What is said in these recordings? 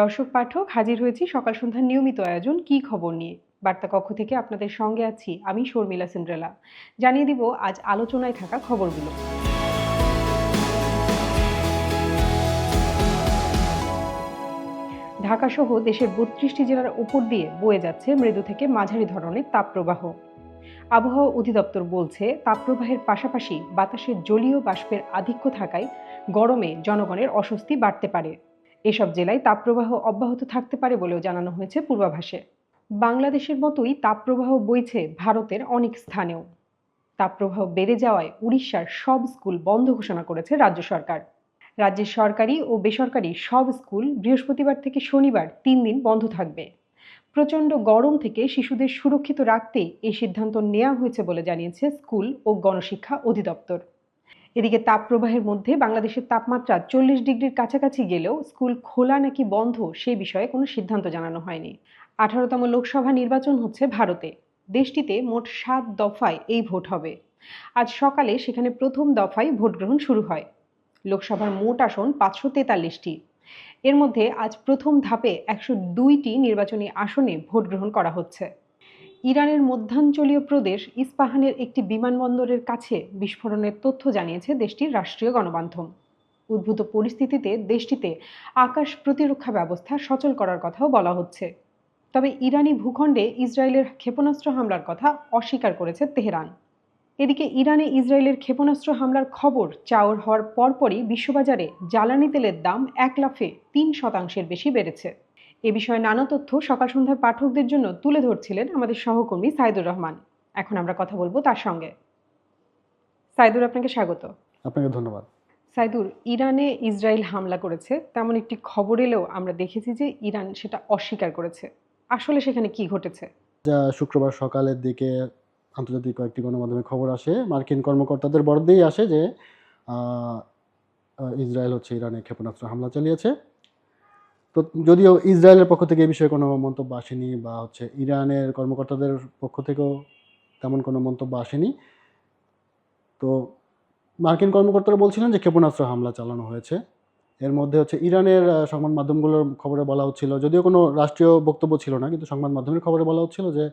দর্শক পাঠক, হাজির হয়েছি সকাল সন্ধ্যার নিয়মিত আয়োজন, কি খবর নিয়ে? বার্তা কক্ষ থেকে আপনাদের সঙ্গে আছি আমি শর্মিলা সিন্ড্রেলা। জানিয়ে দিব, আজ আলোচনায় থাকা খবরগুলো। ঢাকাসহ দেশের বত্রিশটি জেলার উপর দিয়ে বয়ে যাচ্ছে মৃদু থেকে মাঝারি ধরনের তাপপ্রবাহ। আবহাওয়া অধিদপ্তর বলছে, তাপপ্রবাহের পাশাপাশি বাতাসের জলীয় বাষ্পের আধিক্য থাকায় গরমে জনগণের অস্বস্তি বাড়তে পারে। এসব জেলায় তাপপ্রবাহ অব্যাহত থাকতে পারে বলেও জানানো হয়েছে পূর্বাভাসে। বাংলাদেশের মতোই তাপপ্রবাহ বইছে ভারতের অনেক স্থানেও। তাপপ্রবাহ বেড়ে যাওয়ায় উড়িষ্যার সব স্কুল বন্ধ ঘোষণা করেছে রাজ্য সরকার। রাজ্যের সরকারি ও বেসরকারি সব স্কুল বৃহস্পতিবার থেকে শনিবার তিন দিন বন্ধ থাকবে। প্রচণ্ড গরম থেকে শিশুদের সুরক্ষিত রাখতে এই সিদ্ধান্ত নেওয়া হয়েছে বলে জানিয়েছে স্কুল ও গণশিক্ষা অধিদপ্তর। এদিকে তাপপ্রবাহের মধ্যে বাংলাদেশের তাপমাত্রা চল্লিশ ডিগ্রির কাছাকাছি গেলেও স্কুল খোলা নাকি বন্ধ সে বিষয়ে কোনো সিদ্ধান্ত জানানো হয়নি। আঠারোতম লোকসভা নির্বাচন হচ্ছে ভারতে। দেশটিতে মোট সাত দফায় এই ভোট হবে। আজ সকালে সেখানে প্রথম দফায় ভোট গ্রহণ শুরু হয়। লোকসভার মোট আসন পাঁচশো তেতাল্লিশটি। এর মধ্যে আজ প্রথম ধাপে একশো দুইটি নির্বাচনী আসনে ভোট গ্রহণ করা হচ্ছে। ইরানের মধ্যাঞ্চলীয় প্রদেশ ইস্পাহানের একটি বিমানবন্দরের কাছে বিস্ফোরণের তথ্য জানিয়েছে দেশটির রাষ্ট্রীয় গণমাধ্যম। উদ্ভূত পরিস্থিতিতে দেশটিতে আকাশ প্রতিরক্ষা ব্যবস্থা সচল করার কথাও বলা হচ্ছে। তবে ইরানি ভূখণ্ডে ইসরায়েলের ক্ষেপণাস্ত্র হামলার কথা অস্বীকার করেছে তেহরান। এদিকে ইরানে ইসরায়েলের ক্ষেপণাস্ত্র হামলার খবর চাওর হওয়ার পরপরই বিশ্ববাজারে জ্বালানি তেলের দাম এক লাফে তিন শতাংশের বেশি বেড়েছে। এ বিষয়ে নানা তথ্য সকাল সন্ধ্যার পাঠকদের জন্য তুলে ধরছিলেন আমাদের সহকর্মী সাইদুর রহমান। এখন আমরা কথা বলব তার সঙ্গে। সাইদুর আপনাকে স্বাগত। আপনাকে ধন্যবাদ। সাইদুর ইরানে ইসরায়েল হামলা করেছে। তেমন একটি খবর এলেও আমরা দেখেছি যে ইরান সেটা অস্বীকার করেছে। আসলে সেখানে কি ঘটেছে? যা শুক্রবার সকালের দিকে আন্তর্জাতিক কয়েকটি গণমাধ্যমে খবর আসে মার্কিন কর্মকর্তাদের বরাদ্দেই আসে যে ইসরায়েল হচ্ছে ইরানে ক্ষেপণাস্ত্র হামলা চালিয়েছে। তো যদিও ইসরায়েলের পক্ষ থেকে এই বিষয়ে কোনো মন্তব্য আসেনি বা হচ্ছে ইরানের কর্মকর্তাদের পক্ষ থেকেও তেমন কোনো মন্তব্য আসেনি, তো মার্কিন কর্মকর্তারা বলছিলেন যে ক্ষেপণাস্ত্র হামলা চালানো হয়েছে। এর মধ্যে হচ্ছে ইরানের সংবাদ মাধ্যমগুলোর খবরে বলা হচ্ছিল যদিও কোনো রাষ্ট্রীয় বক্তব্য ছিল না, কিন্তু সংবাদ মাধ্যমের খবরে বলা হচ্ছিল যে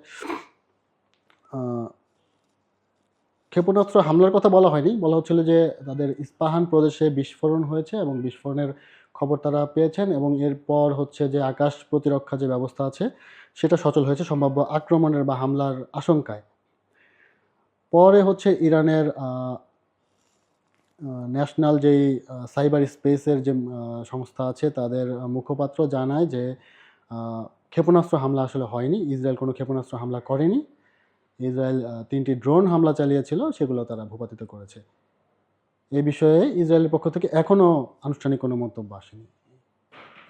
ক্ষেপণাস্ত্র হামলার কথা বলা হয়নি। বলা হচ্ছিল যে তাদের ইস্পাহান প্রদেশে বিস্ফোরণ হয়েছে এবং বিস্ফোরণের খবর তারা পেয়েছেন এবং এরপর হচ্ছে যে আকাশ প্রতিরক্ষা যে ব্যবস্থা আছে, সেটা সচল হয়েছে সম্ভাব্য আক্রমণের বা হামলার আশঙ্কায়। পরে হচ্ছে ইরানের ন্যাশনাল যেই সাইবার স্পেসের যে সংস্থা আছে, তাদের মুখপাত্র জানায় যে ক্ষেপণাস্ত্র হামলা আসলে হয়নি, ইসরায়েল কোনো ক্ষেপণাস্ত্র হামলা করেনি। ইসরায়েল তিনটি ড্রোন হামলা চালিয়েছিল, সেগুলো তারা ভূপাতিত করেছে। এই বিষয়ে ইসরায়েলের পক্ষ থেকে এখনও আনুষ্ঠানিক কোনো মন্তব্য আসেনি।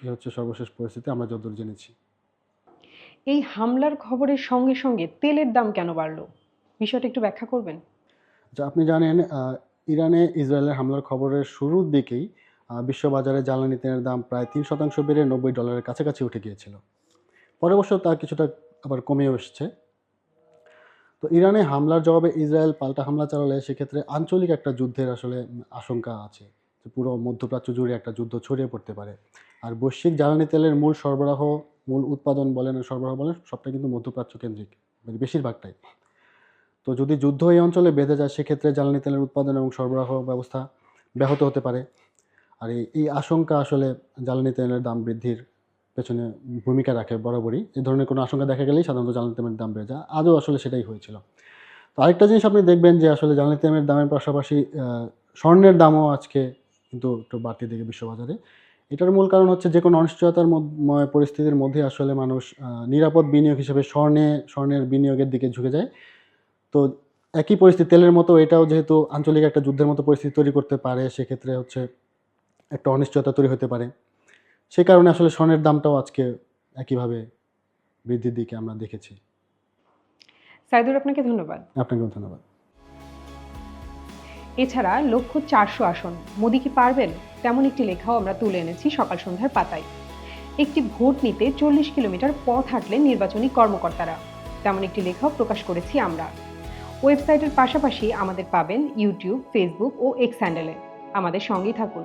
এই হচ্ছে সর্বশেষ পরিস্থিতি আমরা যতদূর জেনেছি। এই হামলার খবরের সঙ্গে সঙ্গে তেলের দাম কেন বাড়লো? বিষয়টা একটু ব্যাখ্যা করবেন? যা আপনি জানেন ইরানে ইসরায়েলের হামলার খবরের শুরুর দিকেই বিশ্ববাজারে জ্বালানি তেলের দাম প্রায় তিন শতাংশ বেড়ে নব্বই ডলারের কাছাকাছি উঠে গিয়েছিল। পরে অবশ্য তা কিছুটা আবার কমেও এসছে। তো ইরানে হামলার জবাবে ইসরায়েল পাল্টা হামলা চালালে সেক্ষেত্রে আঞ্চলিক একটা যুদ্ধের আসলে আশঙ্কা আছে। পুরো মধ্যপ্রাচ্য জুড়ে একটা যুদ্ধ ছড়িয়ে পড়তে পারে। আর বৈশ্বিক জ্বালানি তেলের মূল সরবরাহ, মূল উৎপাদন বলেন, সরবরাহ বলেন, সবটা কিন্তু মধ্যপ্রাচ্য কেন্দ্রিক মানে বেশিরভাগটাই। তো যদি যুদ্ধ এই অঞ্চলে বেঁধে যায়, সেক্ষেত্রে জ্বালানি তেলের উৎপাদন এবং সরবরাহ ব্যবস্থা ব্যাহত হতে পারে। আর এই আশঙ্কা আসলে জ্বালানি তেলের দাম বৃদ্ধির পেছনে ভূমিকা রাখে বরাবরই। এই ধরনের কোনো আশঙ্কা দেখা গেলেই সাধারণত জ্বালানি তেলের দাম বেড়ে যায়। আজও আসলে সেটাই হয়েছিল। তো আরেকটা জিনিস আপনি দেখবেন যে আসলে জ্বালানি তেলের দামের পাশাপাশি স্বর্ণের দামও আজকে কিন্তু একটু বাড়তি দিকে বিশ্ববাজারে। এটার মূল কারণ হচ্ছে যে কোনো অনিশ্চয়তার পরিস্থিতির মধ্যে আসলে মানুষ নিরাপদ বিনিয়োগ হিসেবে স্বর্ণে, স্বর্ণের বিনিয়োগের দিকে ঝুঁকে যায়। তো একই পরিস্থিতি, তেলের মতো এটাও যেহেতু আঞ্চলিক একটা যুদ্ধের মতো পরিস্থিতি তৈরি করতে পারে, সেক্ষেত্রে হচ্ছে একটা অনিশ্চয়তা তৈরি হতে পারে। সেই কারণে আসলে স্বর্ণের দামটাও আজকে একইভাবে বৃদ্ধির দিকে আমরা দেখেছি। সাইদুর আপনাকে ধন্যবাদ। আপনাকেও ধন্যবাদ। এছাড়া লক্ষ্য চারশো আসন। মোদি কি পারবেন? তেমন একটি লেখাও আমরা তুলে এনেছি সকাল সন্ধ্যার পাতায়। একটি ভোট নিতে চল্লিশ কিলোমিটার পথ হাঁটলেন নির্বাচনী কর্মকর্তারা। তেমন একটি লেখাও প্রকাশ করেছি আমরা। ওয়েবসাইটের পাশাপাশি আমাদের পাবেন ইউটিউব ফেসবুক ও এক্স হ্যান্ডেলে। আমাদের সঙ্গেই থাকুন।